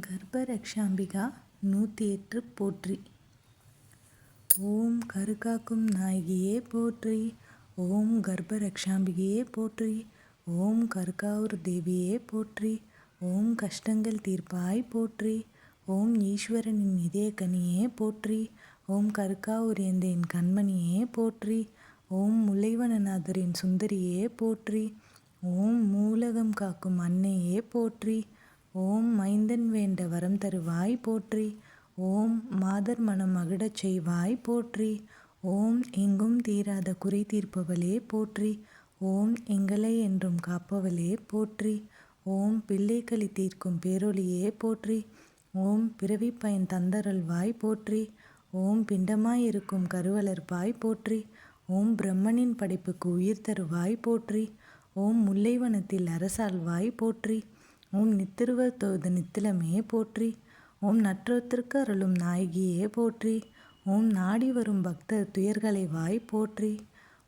கர்ப்பரக்ஷாம்பிகா நூற்றி எட்டு போற்றி. ஓம் கருகாக்கும் நாயகியே போற்றி. ஓம் கர்ப்பரக்ஷாம்பிகையே போற்றி. ஓம் கருகாவூர் தேவியே போற்றி. ஓம் கஷ்டங்கள் தீர்ப்பாய் போற்றி. ஓம் ஈஸ்வரனின் இதயக்கனியே போற்றி. ஓம் கருக்காவூர் எந்தேன் கண்மணியே போற்றி. ஓம் முல்லைவனநாதரின் சுந்தரியே போற்றி. ஓம் மூலகம் காக்கும் அன்னையே போற்றி. ஓம் மைந்தன் வேண்ட வரம் தருவாய் போற்றி. ஓம் மாதர் மனம் மகிழச் செய்வாய் போற்றி. ஓம் எங்கும் தீராத குறை தீர்ப்பவளே போற்றி. ஓம் எங்களை என்றும் காப்பவளே போற்றி. ஓம் பிள்ளைகளி தீர்க்கும் பேரொழியே போற்றி. ஓம் பிறவி பயன் தந்தருள்வாய் போற்றி. ஓம் பிண்டமாயிருக்கும் கருவளர்ப்பாய் போற்றி. ஓம் பிரம்மனின் படைப்புக்கு உயிர் தருவாய் போற்றி. ஓம் முல்லைவனத்தில் அரசாள்வாய் போற்றி. ஓம் நித்திருவத்தோது நித்திலமே போற்றி. ஓம் நற்றத்திற்கு அருளும் நாயகியே போற்றி. ஓம் நாடி வரும் பக்தர் துயர்களை வாய் போற்றி.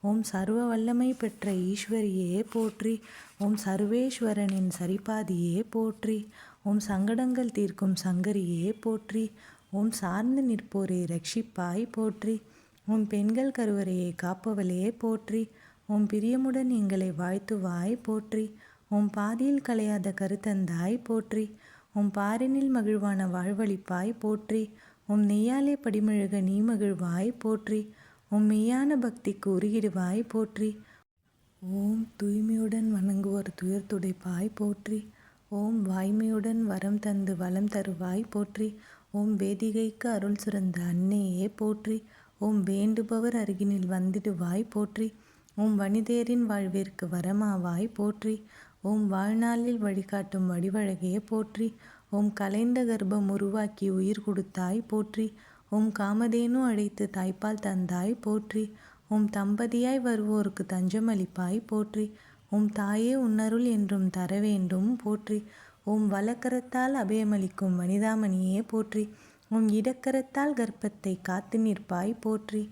ஓம் சர்வ வல்லமை பெற்ற ஈஸ்வரியே போற்றி. ஓம் சர்வேஸ்வரனின் சரிபாதியே போற்றி. ஓம் சங்கடங்கள் தீர்க்கும் சங்கரியே போற்றி. ஓம் சார்ந்து நிற்போரை ரட்சிப்பாய் போற்றி. ஓம் பெண்கள் கருவறையை காப்பவளே போற்றி. ஓம் பிரியமுடன் எங்களை வாழ்த்துவாய் போற்றி. உம் பாதியில் கலையாத கருத்தந்தாய் போற்றி. உம் பாரினில் மகிழ்வான வாழ்வழிப்பாய் போற்றி. உம் நெய்யாலே படிமிழக நீ மகிழ்வாய் போற்றி. உம் மெய்யான பக்திக்கு உருகிடுவாய் போற்றி. ஓம் தூய்மையுடன் வணங்குவோர் துயர் துடைப்பாய் போற்றி. ஓம் வாய்மையுடன் வரம் தந்து வளம் தருவாய் போற்றி. ஓம் வேதிகைக்கு அருள் சுரந்த அன்னையே போற்றி. ஓம் வேண்டுபவர் அருகினில் வந்திடுவாய் போற்றி. உம் வனிதேரின் வாழ்விற்கு வரமாவாய் போற்றி. ஓம் வாழ்நாளில் வழிகாட்டும் வடிவழகையே போற்றி. ஓம் கலைந்த கர்ப்பம் உருவாக்கி உயிர் கொடுத்தாய் போற்றி. ஓம் காமதேனு அழைத்து தாய்ப்பால் தந்தாய் போற்றி. உம் தம்பதியாய் வருவோருக்கு தஞ்சமளிப்பாய் போற்றி. உம் தாயே உன்னருள் என்றும் தர வேண்டும் போற்றி. உம் வலக்கரத்தால் அபயமளிக்கும் வனிதாமணியே போற்றி. உம் இடக்கரத்தால் கர்ப்பத்தை காத்து நிற்பாய் போற்றி.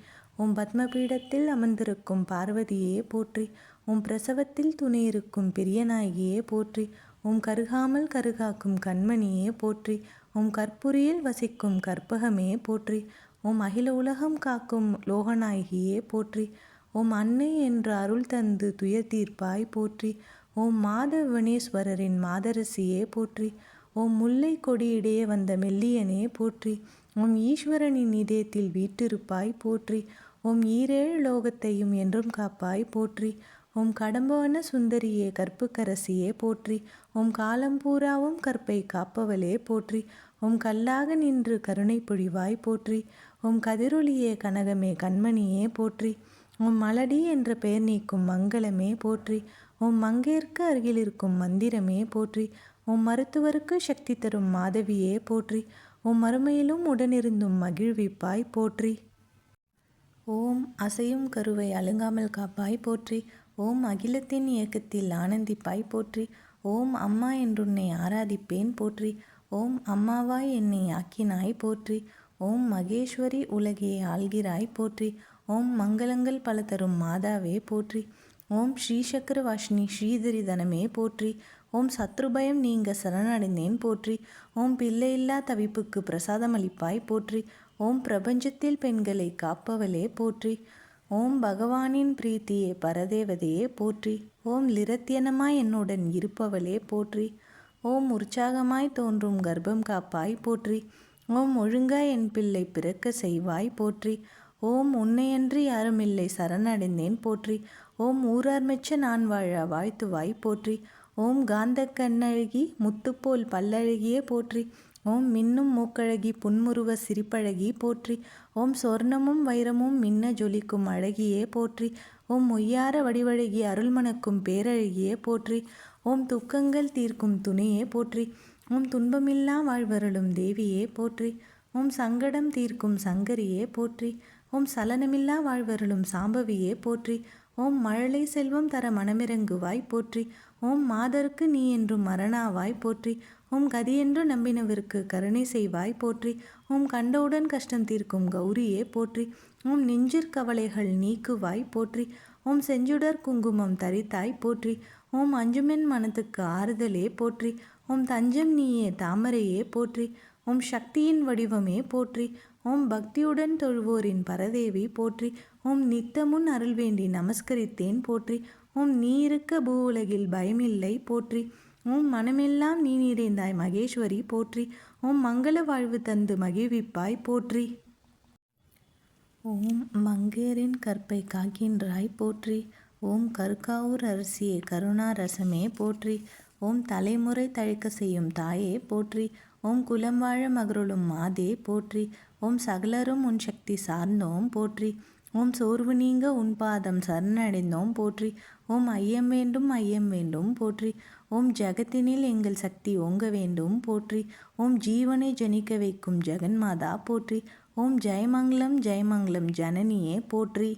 உம் பத்மபீடத்தில் அமர்ந்திருக்கும் பார்வதியே போற்றி உம் பிரசவத்தில் துணையிருக்கும் பெரியநாயகியே போற்றி உம் கருகாமல் கருகாக்கும் கண்மணியே போற்றி உம் கற்புரியில் வசிக்கும் கற்பகமே போற்றி உம் அகில உலகம் காக்கும் லோகநாயகியே போற்றி உம் அன்னை என்று அருள் தந்து துயர் தீர்ப்பாய் போற்றி ஓம் மாதவனேஸ்வரரின் மாதரசியே போற்றி ஓம் முல்லை கொடியிடையே வந்த மெல்லியனே போற்றி உம் ஈஸ்வரனின் இதயத்தில் வீட்டிருப்பாய் போற்றி உம் ஈரேழு லோகத்தையும் என்றும் காப்பாய் போற்றி. உம் கடம்பவன சுந்தரியே கற்புக்கரசியே போற்றி. உம் காலம் பூராவும் கற்பை காப்பவளே போற்றி. உம் கல்லாக நின்று கருணை பொழிவாய் போற்றி. உம் கதிரொலியே கனகமே கண்மணியே போற்றி. உம் மலடி என்ற பெயர் நீக்கும் மங்களமே போற்றி. உம் மங்கேற்கு அருகில் இருக்கும் மந்திரமே போற்றி. உம் மருத்துவருக்கு சக்தி தரும் மாதவியே போற்றி. உம் மறுமையிலும் உடனிருந்தும் மகிழ்விப்பாய் போற்றி. ஓம் அசையும் கருவை அழுங்காமல் காப்பாய் போற்றி. ஓம் அகிலத்தின் இயக்கத்தில் ஆனந்திப்பாய் போற்றி. ஓம் அம்மா என்றுன்னை ஆராதிப்பேன் போற்றி. ஓம் அம்மாவாய் என்னை ஆக்கினாய் போற்றி. ஓம் மகேஸ்வரி உலகையை ஆள்கிறாய் போற்றி. ஓம் மங்களங்கள் பல தரும் மாதாவே போற்றி. ஓம் ஸ்ரீசக்கர வாஷினி ஸ்ரீதரி தனமே போற்றி. ஓம் சத்ருபயம் நீங்க சரணடைந்தேன் போற்றி. ஓம் பிள்ளையில்லா தவிப்புக்கு பிரசாதம் அளிப்பாய் போற்றி. ஓம் பிரபஞ்சத்தில் பெண்களை காப்பவளே போற்றி. ஓம் பகவானின் பிரீத்தியே பரதேவதையே போற்றி. ஓம் லிரத்தியனமாய் என்னுடன் இருப்பவளே போற்றி. ஓம் உற்சாகமாய் தோன்றும் கர்ப்பம் காப்பாய் போற்றி. ஓம் ஒழுங்காய் என் பிள்ளை பிறக்க செய்வாய் போற்றி. ஓம் உன்னையன்றி யாருமில்லை சரணடைந்தேன் போற்றி. ஓம் ஊரார் மெச்ச நான் வாழ வாழ்த்துவாய் போற்றி. ஓம் காந்த கண்ணழகி முத்துப்போல் பல்லழகியே போற்றி. ஓம் மின்னும் மூக்கழகி புன்முருவ சிரிப்பழகி போற்றி. ஓம் சொர்ணமும் வைரமும் மின்ன ஜொலிக்கும் அழகியே போற்றி. ஓம் மொய்யார வடிவழகி அருள்மணக்கும் பேரழகியே போற்றி. ஓம் துக்கங்கள் தீர்க்கும் துணையே போற்றி. ஓம் துன்பமில்லா வாழ்வருளும் தேவியே போற்றி. ஓம் சங்கடம் தீர்க்கும் சங்கரியே போற்றி. ஓம் சலனமில்லா வாழ்வருளும் சாம்பவியே போற்றி. ஓம் மழலை செல்வம் தர மனமிறங்குவாய் போற்றி. ஓம் மாதருக்கு நீ என்று மரணாவாய் போற்றி உம் கதியென்று நம்பினவிற்கு கருணை செய்வாய் போற்றி உம் கண்டவுடன் கஷ்டம் தீர்க்கும் கௌரியே போற்றி உம் நெஞ்சிற்கவலைகள் நீக்குவாய் போற்றி உம் செஞ்சுடர் குங்குமம் தரித்தாய் போற்றி ஓம் அஞ்சுமென் மனத்துக்கு ஆறுதலே போற்றி ஓம் தஞ்சம் நீயே தாமரையே போற்றி ஓம் சக்தியின் வடிவமே போற்றி. ஓம் பக்தியுடன் தொழுவோரின் பரதேவி போற்றி. ஓம் நித்தமுன் அருள் வேண்டி நமஸ்கரித்தேன் போற்றி. ஓம் நீ இருக்க பூ உலகில் பயமில்லை போற்றி. ஓம் மனமெல்லாம் நீ நிறைந்தாய் மகேஸ்வரி போற்றி. ஓம் மங்கள வாழ்வு தந்து மகிழ்விப்பாய் போற்றி. ஓம் மங்கையரின் கற்பை காக்கின்றாய் போற்றி. ஓம் கருக்காவூர் அரசியே கருணா ரசமே போற்றி. ஓம் தலைமுறை தழைக்க செய்யும் தாயே போற்றி. ஓம் குலம் வாழ மகருளும் மாதே போற்றி. ஓம் சகலரும் உன் சக்தி சார்ந்தோம் போற்றி. ஓம் சோர்வு நீங்க உன் பாதம் சரணடைந்தோம் போற்றி. ஓம் ஐயம் வேண்டும் ஐயம் வேண்டும் போற்றி. ஓம் ஜகத்தினில் எங்கள் சக்தி ஓங்க வேண்டும் போற்றி. ஓம் ஜீவனை ஜனிக்க வைக்கும் ஜெகன்மாதா போற்றி. ஓம் ஜெயமங்கலம் ஜெயமங்கலம் ஜனனியே போற்றி.